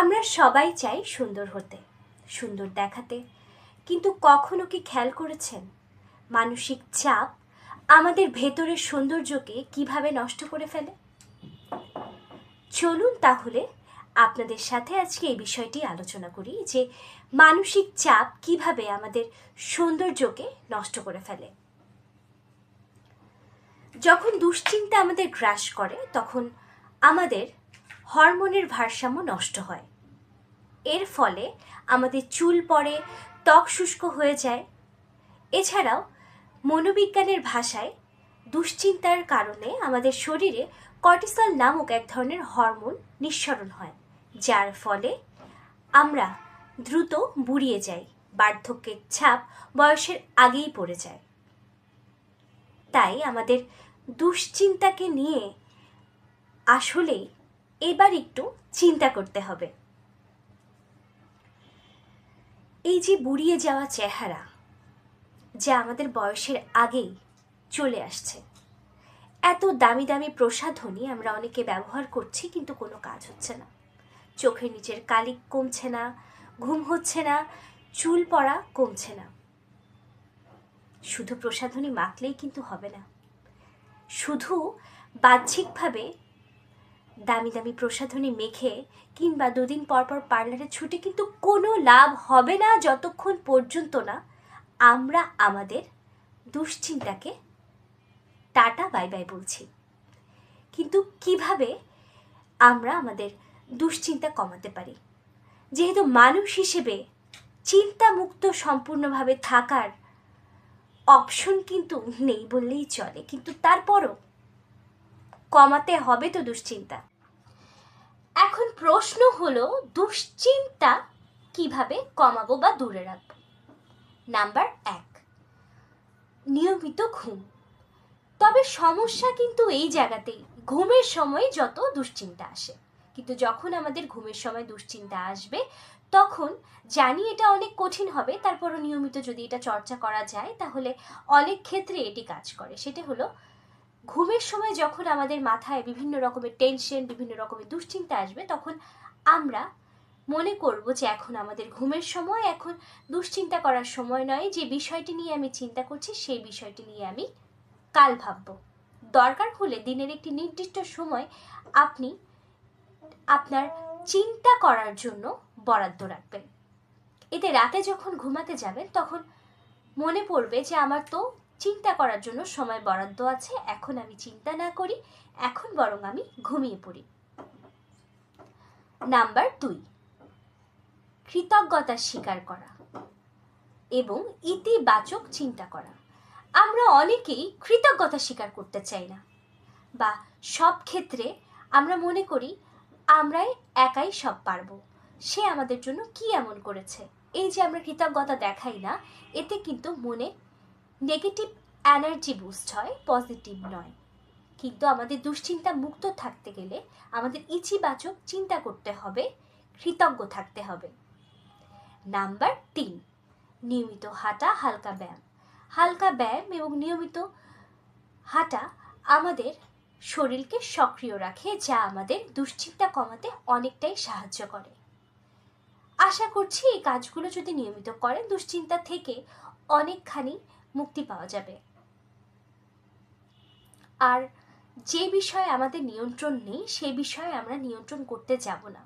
আমরা সবাই চাই সুন্দর হতে, সুন্দর দেখাতে। কিন্তু কখনো কি খেয়াল করেছেন? মানসিক চাপ আমাদের ভেতরের সৌন্দর্যকে কীভাবে নষ্ট করে ফেলে? চলুন তাহলে আপনাদের সাথে আজকে এই বিষয়টি আলোচনা করি যে মানসিক চাপ কীভাবে আমাদের সৌন্দর্যকে নষ্ট করে ফেলে। যখন দুশ্চিন্তা আমাদের গ্রাস করে, তখন আমাদের হরমোনের ভারসাম্য নষ্ট হয়। এর ফলে আমাদের চুল পড়ে, ত্বক শুষ্ক হয়ে যায়। এছাড়াও মনোবিজ্ঞানের ভাষায় দুশ্চিন্তার কারণে আমাদের শরীরে কর্টিসল নামক এক ধরনের হরমোন নিঃসরণ হয়, যার ফলে আমরা দ্রুত বুড়িয়ে যাই, বার্ধক্যের ছাপ বয়সের আগেই পড়ে যায়। তাই আমাদের দুশ্চিন্তাকে নিয়ে আসলেই এবার একটু চিন্তা করতে হবে। এই যে বুড়িয়ে যাওয়া চেহারা, যা আমাদের বয়সের আগেই চলে আসছে। এত দামি দামি প্রসাধনী আমরা অনেকে ব্যবহার করছি, কিন্তু কোনো কাজ হচ্ছে না। চোখের নিচের কালি কমছে না, ঘুম হচ্ছে না, চুল পড়া কমছে না। শুধু প্রসাধনী মাখলেই কিন্তু হবে না। শুধু বাহ্যিকভাবে দামি দামি প্রসাধনী মেখে কিংবা দুদিন পর পর পার্লারে ছুটে কিন্তু কোনো লাভ হবে না যতক্ষণ পর্যন্ত না আমরা আমাদের দুশ্চিন্তাকে টাটা বাই বাই বলছি। কিন্তু কীভাবে আমরা আমাদের দুশ্চিন্তা কমাতে পারি? যেহেতু মানুষ হিসেবে চিন্তামুক্ত সম্পূর্ণভাবে থাকার অপশন কিন্তু নেই বললেই চলে। কিন্তু তারপরও কমাতে হবে তো দুশ্চিন্তা। এখন প্রশ্ন হলো, দুশ্চিন্তা কীভাবে কমাবো বা দূরে রাখব? নাম্বার এক, নিয়মিত ঘুম। তবে সমস্যা কিন্তু এই জায়গাতেই, ঘুমের সময় যত দুশ্চিন্তা আসে। কিন্তু যখন আমাদের ঘুমের সময় দুশ্চিন্তা আসবে, তখন জানি এটা অনেক কঠিন হবে, তারপরও নিয়মিত যদি এটা চর্চা করা যায়, তাহলে অনেক ক্ষেত্রে এটি কাজ করে। সেটা হলো ঘুমের সময় যখন আমাদের মাথায় বিভিন্ন রকমের টেনশন বিভিন্ন রকমের দুশ্চিন্তা আসবে, তখন আমরা মনে করব যে এখন আমাদের ঘুমের সময়, এখন দুশ্চিন্তা করার সময় নয় যে বিষয়টি নিয়ে আমি চিন্তা করছি, সেই বিষয়টি নিয়ে আমি কাল ভাববো। দরকার হলে দিনের একটি নির্দিষ্ট সময় আপনি আপনার চিন্তা করার জন্য বরাদ্দ রাখবেন। এতে রাতে যখন ঘুমাতে যাবেন, তখন মনে পড়বে যে আমার তো চিন্তা করার জন্য সময় বরাদ্দ আছে। এখন আমি চিন্তা না করি, এখন বরং আমি ঘুমিয়ে পড়ি। নাম্বার দুই, কৃতজ্ঞতা স্বীকার করা এবং ইতিবাচক চিন্তা করা। আমরা অনেকেই কৃতজ্ঞতা স্বীকার করতে চাই না বা সব ক্ষেত্রে আমরা মনে করি, আমরাই একাই সব পারব। সে আমাদের জন্য কি এমন করেছে? এই যে আমরা কৃতজ্ঞতা দেখাই না, এতে কিন্তু মনে নেগেটিভ এনার্জি বুস্ট হয়, পজিটিভ নয়। কিন্তু আমাদের দুশ্চিন্তা মুক্ত থাকতে গেলে আমাদের ইচিবাচক চিন্তা করতে হবে, কৃতজ্ঞ থাকতে হবে। নাম্বার তিন, নিয়মিত হাঁটা, হালকা ব্যায়াম। হালকা ব্যায়াম এবং নিয়মিত হাঁটা আমাদের শরীরকে সক্রিয় রাখে, যা আমাদের দুশ্চিন্তা কমাতে অনেকটাই সাহায্য করে। আশা করছি এই কাজগুলো যদি নিয়মিত করেন, দুশ্চিন্তা থেকে অনেকখানি মুক্তি পাওয়া যাবে। আর যে বিষয়ে আমাদের নিয়ন্ত্রণ নেই সেই বিষয়ে আমরা নিয়ন্ত্রণ করতে যাব না।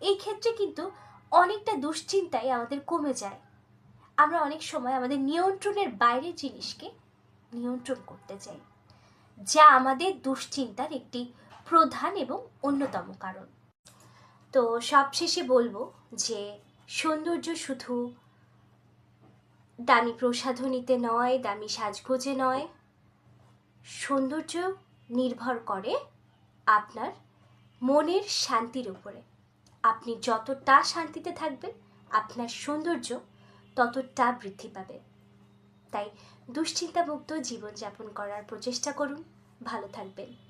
এই ক্ষেত্রে কিন্তু অনেকটা দুশ্চিন্তাই আমাদের কমে যায়। আমরা অনেক সময় আমাদের নিয়ন্ত্রণের বাইরের জিনিসকে নিয়ন্ত্রণ করতে চাই, যা আমাদের দুশ্চিন্তার একটি প্রধান এবং অন্যতম কারণ। তো সবশেষে বলব যে সৌন্দর্য শুধু দামি প্রসাধনীতে নয়, দামি সাজগোজে নয়। সৌন্দর্য নির্ভর করে আপনার মনের শান্তির উপরে। আপনি যতটা শান্তিতে থাকবেন, আপনার সৌন্দর্য ততটা বৃদ্ধি পাবে। তাই দুশ্চিন্তামুক্ত জীবনযাপন করার প্রচেষ্টা করুন। ভালো থাকবেন।